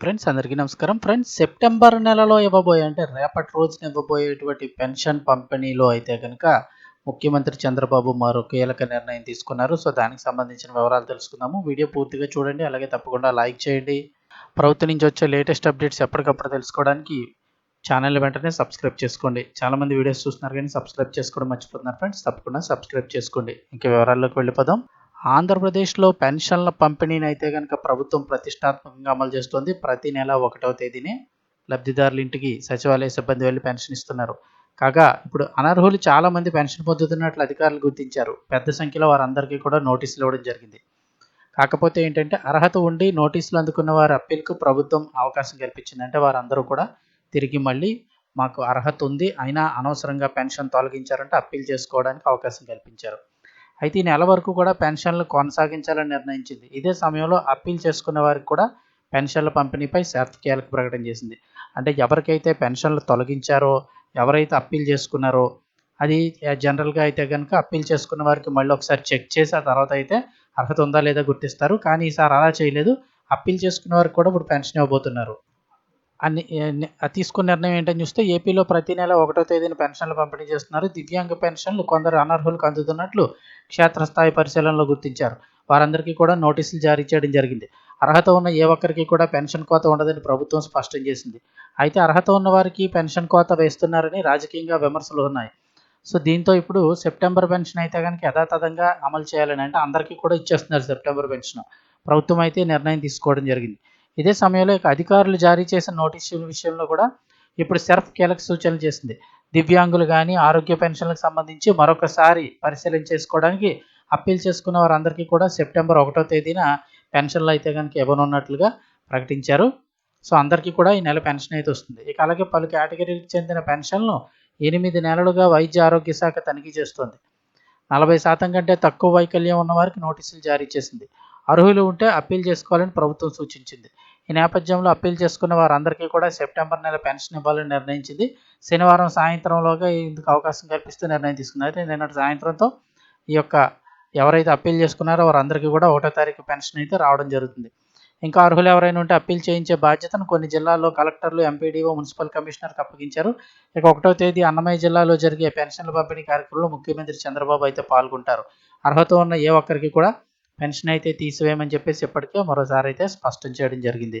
Friends అందరికీ నమస్కారం. Friends September నెలలో ఇవ్వబోయే అంటే రేపటి రోజున ఇవ్వబోయేటువంటి పెన్షన్ పంపిణీలో అయితే కనుక ముఖ్యమంత్రి చంద్రబాబు మరో కీలక నిర్ణయం తీసుకున్నారు. సో దానికి సంబంధించిన వివరాలు తెలుసుకుందాము. వీడియో పూర్తిగా చూడండి. అలాగే తప్పకుండా లైక్ చేయండి. ప్రభుత్వం నుంచి వచ్చే లేటెస్ట్ అప్డేట్స్ ఎప్పటికప్పుడు తెలుసుకోవడానికి ఛానల్ వెంటనే సబ్స్క్రైబ్ చేసుకోండి. చాలా మంది వీడియోస్ చూస్తున్నారు కానీ సబ్స్క్రైబ్ చేసుకోవడం మర్చిపోతున్నారు. ఫ్రెండ్స్ తప్పకుండా సబ్స్క్రైబ్ చేసుకోండి. ఇంకా వివరాల్లోకి వెళ్ళిపోదాం. ఆంధ్రప్రదేశ్లో పెన్షన్ల పంపిణీని అయితే కనుక ప్రభుత్వం ప్రతిష్టాత్మకంగా అమలు చేస్తుంది. ప్రతి నెల ఒకటవ తేదీనే లబ్ధిదారుల ఇంటికి సచివాలయ సిబ్బంది వెళ్ళి పెన్షన్ ఇస్తున్నారు. కాగా ఇప్పుడు అనర్హులు చాలామంది పెన్షన్ పొందుతున్నట్లు అధికారులు గుర్తించారు. పెద్ద సంఖ్యలో వారందరికీ కూడా నోటీసులు ఇవ్వడం జరిగింది. కాకపోతే ఏంటంటే అర్హత ఉండి నోటీసులు అందుకున్న వారి అప్పీల్కు ప్రభుత్వం అవకాశం కల్పించింది అంటే వారందరూ కూడా తిరిగి మళ్ళీ మాకు అర్హత ఉంది. అయినా అనవసరంగా పెన్షన్ తొలగించారంటే అప్పీల్ చేసుకోవడానికి అవకాశం కల్పించారు. అయితే ఈ నెల వరకు కూడా పెన్షన్లు కొనసాగించాలని నిర్ణయించింది. ఇదే సమయంలో అప్పీల్ చేసుకున్న వారికి కూడా పెన్షన్ల పంపిణీపై శాస్త్ర కీలక ప్రకటన చేసింది. అంటే ఎవరికైతే పెన్షన్లు తొలగించారో ఎవరైతే అప్పీల్ చేసుకున్నారో అది జనరల్గా అయితే కనుక అప్పీల్ చేసుకున్న వారికి మళ్ళీ ఒకసారి చెక్ చేసి ఆ తర్వాత అయితే అర్హత ఉందా లేదా గుర్తిస్తారు. కానీ ఈసారి అలా చేయలేదు. అప్పీల్ చేసుకున్న వారికి కూడా ఇప్పుడు పెన్షన్ ఇవ్వబోతున్నారు. అన్ని తీసుకున్న నిర్ణయం ఏంటని చూస్తే ఏపీలో ప్రతి నెల ఒకటో తేదీన పెన్షన్లు పంపిణీ చేస్తున్నారు. దివ్యాంగ పెన్షన్లు కొందరు అనర్హులకు అందుతున్నట్లు క్షేత్రస్థాయి పరిశీలనలో గుర్తించారు. వారందరికీ కూడా నోటీసులు జారీ చేయడం జరిగింది. అర్హత ఉన్న ఏ ఒక్కరికి కూడా పెన్షన్ కోత ఉండదని ప్రభుత్వం స్పష్టం చేసింది. అయితే అర్హత ఉన్న వారికి పెన్షన్ కోత వేస్తున్నారని రాజకీయంగా విమర్శలు ఉన్నాయి. సో దీంతో ఇప్పుడు సెప్టెంబర్ పెన్షన్ అయితే కనుక యథాతథంగా అమలు చేయాలని అంటే అందరికీ కూడా ఇచ్చేస్తున్నారు సెప్టెంబర్ పెన్షన్. ప్రభుత్వం అయితే నిర్ణయం తీసుకోవడం జరిగింది. ఇదే సమయంలో అధికారులు జారీ చేసిన నోటీసుల విషయంలో కూడా ఇప్పుడు సెర్ఫ్ కీలక సూచనలు చేసింది. దివ్యాంగులు కానీ ఆరోగ్య పెన్షన్లకు సంబంధించి మరొకసారి పరిశీలన చేసుకోవడానికి అప్పీల్ చేసుకున్న వారందరికీ కూడా సెప్టెంబర్ ఒకటో తేదీన పెన్షన్లు అయితే కనుక ఇవ్వనున్నట్లుగా ప్రకటించారు. సో అందరికీ కూడా ఈ నెల పెన్షన్ అయితే వస్తుంది. ఇక అలాగే పలు కేటగిరీలకు చెందిన పెన్షన్లు ఎనిమిది నెలలుగా వైద్య ఆరోగ్య శాఖ తనిఖీ చేస్తోంది. నలభై శాతం కంటే తక్కువ వైకల్యం ఉన్న వారికి నోటీసులు జారీ చేసింది. అర్హులు ఉంటే అప్పీల్ చేసుకోవాలని ప్రభుత్వం సూచించింది. ఈ నేపథ్యంలో అప్పీల్ చేసుకున్న వారందరికీ కూడా సెప్టెంబర్ నెల పెన్షన్ ఇవ్వాలని నిర్ణయించింది. శనివారం సాయంత్రంలోగా ఇందుకు అవకాశం కల్పిస్తూ నిర్ణయం తీసుకుంది అయితే నిన్నటి సాయంత్రంతో ఈ యొక్క ఎవరైతే అప్పీల్ చేసుకున్నారో వారందరికీ కూడా ఒకటో తారీఖు పెన్షన్ అయితే రావడం జరుగుతుంది. ఇంకా అర్హులు ఎవరైనా ఉంటే అప్పీల్ చేయించే బాధ్యతను కొన్ని జిల్లాల్లో కలెక్టర్లు ఎంపీడీఓ మున్సిపల్ కమిషనర్కి అప్పగించారు. ఇక ఒకటో తేదీ అన్నమయ్య జిల్లాలో జరిగే పెన్షన్ల పంపిణీ కార్యక్రమంలో ముఖ్యమంత్రి చంద్రబాబు అయితే పాల్గొంటారు. అర్హత ఉన్న ఏ ఒక్కరికి కూడా పెన్షన్ అయితే తీసివేయమని చెప్పేసి ఇప్పటికే మరోసారి అయితే స్పష్టం చేయడం జరిగింది.